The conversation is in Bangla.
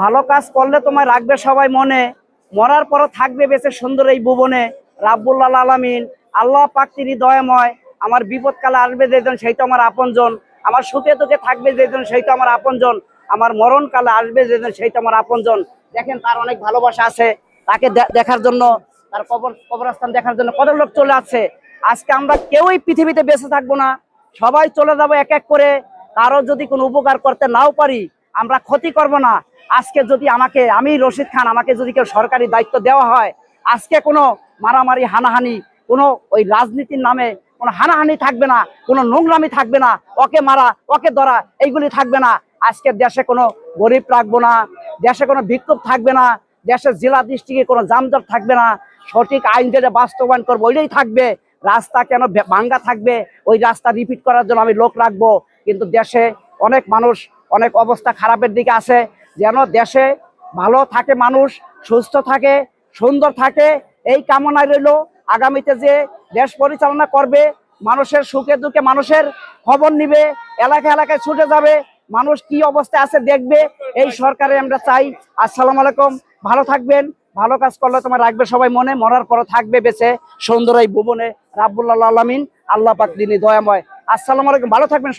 ভালো কাজ করলে তোমায় রাখবে সবাই মনে। মরার পরও থাকবে বেঁচে সুন্দর এই ভুবনে। রাব্বুল্লাহ আলামিন, আল্লাহ পাক তিনি দয়াময়। আমার বিপদকালে আসবে যেজন সেই তো আমার আপনজন। আমার সুখে দুঃখে থাকবে যেজন সেই তো আমার আপনজন। আমার মরণ কালে আসবে যেজন সেই তো আমার আপনজন। দেখেন তার অনেক ভালোবাসা আছে। তাকে দেখার জন্য, তার কবর কবরস্থান দেখার জন্য কত লোক চলে আসছে আজকে আমরা কেউই পৃথিবীতে বেঁচে থাকব না। সবাই চলে যাব এক এক করে। কারও যদি কোনো উপকার করতে নাও পারি, আমরা ক্ষতি করব না। আজকে যদি আমাকে, আমি রশিদ খান, আমাকে যদি কেউ সরকারি দায়িত্ব দেওয়া হয়, আজকে কোনো মারামারি, হানাহানি, কোনো ওই রাজনীতির নামে কোনো হানাহানি থাকবে না, কোনো নোংরামি থাকবে না, ওকে মারা, ওকে ধরা, এইগুলি থাকবে না। আজকে দেশে কোনো গরিব রাখব না, দেশে কোনো বিক্ষোভ থাকবে না, দেশের জেলা ডিস্ট্রিক্টে কোনো জামজট থাকবে না, সঠিক আইন যেটা বাস্তবায়ন করব, ওইটাই থাকবে। রাস্তা কেন ভাঙ্গা থাকবে? ওই রাস্তা রিপিট করার জন্য আমি লোক রাখব। কিন্তু দেশে অনেক মানুষ অনেক অবস্থা খারাপের দিকে আছে। যেন দেশে ভালো থাকে মানুষ, সুস্থ থাকে, সুন্দর থাকে। এই কামনায় রইল আগামীতে যে দেশ পরিচালনা করবে, মানুষের সুখে দুঃখে মানুষের খবর নিবে এলাকা এলাকায় ছুটে যাবে, মানুষ কি অবস্থায় আছে দেখবে। এই সরকারে আমরা চাই। আসসালামু আলাইকুম। ভালো থাকবেন। ভালো কাজ করলে তোমার রাখবে সবাই মনে, মরার পরও থাকবে বেঁচে। সুন্দর এই ভুবনে রাবুল্লাহ আলমিন, আল্লাহ পাক তিনি দয়াময়। আসসালামু আলাইকুম। ভালো থাকবেন।